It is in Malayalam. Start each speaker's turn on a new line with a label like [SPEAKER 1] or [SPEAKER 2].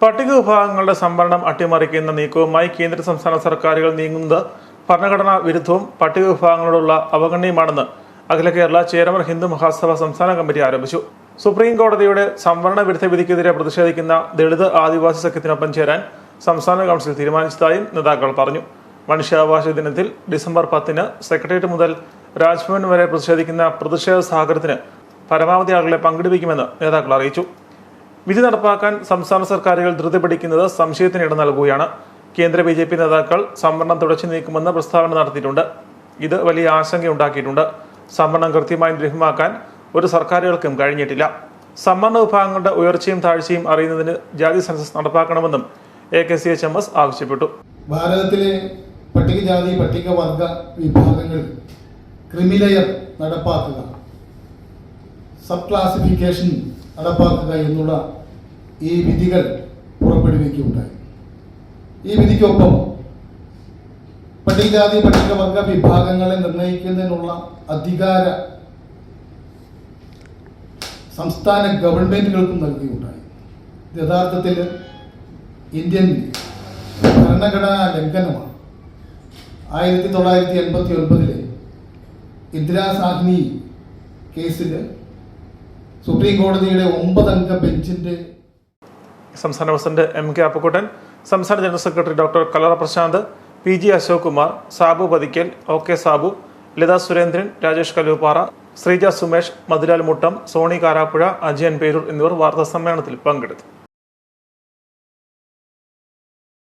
[SPEAKER 1] പട്ടിക വിഭാഗങ്ങളുടെ സംവരണം അട്ടിമറിക്കുന്ന നീക്കവുമായി കേന്ദ്ര സംസ്ഥാന സർക്കാരുകൾ നീങ്ങുന്നത് ഭരണഘടനാ വിരുദ്ധവും പട്ടിക വിഭാഗങ്ങളോടുള്ള അവഗണനയുമാണെന്ന് അഖില കേരള ചേരമർ ഹിന്ദു മഹാസഭ സംസ്ഥാന കമ്മിറ്റി ആരോപിച്ചു. സുപ്രീം കോടതിയുടെ സംവരണ വിരുദ്ധ വിധിക്കെതിരെ പ്രതിഷേധിക്കുന്ന ദളിത് ആദിവാസി സഖ്യത്തിനൊപ്പം ചേരാൻ സംസ്ഥാന കൗൺസിൽ തീരുമാനിച്ചതായും നേതാക്കൾ പറഞ്ഞു. മനുഷ്യാവകാശ ദിനത്തിൽ ഡിസംബർ പത്തിന് സെക്രട്ടേറിയറ്റ് മുതൽ രാജ്ഭവൻ വരെ പ്രതിഷേധിക്കുന്ന പ്രതിഷേധ സാഗരത്തിന് പരമാവധി ആളുകളെ പങ്കെടുപ്പിക്കുമെന്ന് നേതാക്കൾ അറിയിച്ചു. വിധി നടപ്പാക്കാൻ സംസ്ഥാന സർക്കാരുകൾ ധൃതി പിടിക്കുന്നത് സംശയത്തിന് ഇട നൽകുകയാണ്. കേന്ദ്ര ബി ജെ പി നേതാക്കൾ സംവരണം തുടച്ചു നീക്കുമെന്ന് പ്രസ്താവന നടത്തിയിട്ടുണ്ട്. ഇത് വലിയ ആശങ്കയുണ്ടാക്കിയിട്ടുണ്ട്. സംവരണം കൃത്യമായി ലഭ്യമാക്കാൻ ഒരു സർക്കാരുകൾക്കും കഴിഞ്ഞിട്ടില്ല. സംവരണ വിഭാഗങ്ങളുടെ ഉയർച്ചയും താഴ്ചയും അറിയുന്നതിന് ജാതി census നടപ്പാക്കണമെന്നും A K C H M S ആവശ്യപ്പെട്ടു.
[SPEAKER 2] ഭാരതത്തിലെ പട്ടികജാതി പട്ടികവർഗ വിഭാഗങ്ങൾ ക്രിമിലെയർ നടപ്പാക്കുക സബ് ക്ലാസിഫിക്കേഷൻ നടപ്പാക്കുക എന്നുള്ള ഈ വിധികൾ പുറപ്പെടുവിക്കുകയുണ്ടായി. ഈ വിധിക്കൊപ്പം പട്ടികജാതി പട്ടികവർഗ വിഭാഗങ്ങളെ നിർണയിക്കുന്നതിനുള്ള അധികാര സംസ്ഥാന ഗവൺമെന്റുകൾക്കും നൽകിയുണ്ടായി. യഥാർത്ഥത്തിൽ ഇന്ത്യൻ ഭരണഘടനാ ലംഘനമാണ്. ആയിരത്തി തൊള്ളായിരത്തി എൺപത്തി ഒൻപതിലെ ഇന്ദിരാ സാഹ്നി കേസിൽ സുപ്രീം കോടതിയുടെ ഒമ്പതംഗ ബെഞ്ചിന്റെ
[SPEAKER 1] സംസ്ഥാന പ്രസിഡന്റ് എം കെ അപ്പക്കുട്ടൻ സംസ്ഥാന general secretary doctor Kalara Prasanth P G Ashok Kumar Sabu Pathikkal O K Sabu Latha Surendran Rajesh Kaluppara Sreeja Sumesh Madhural Muttam Sony Karappuzha Ajayan Perur എന്നിവർ വാർത്താ സമ്മേളനത്തിൽ പങ്കെടുത്തു.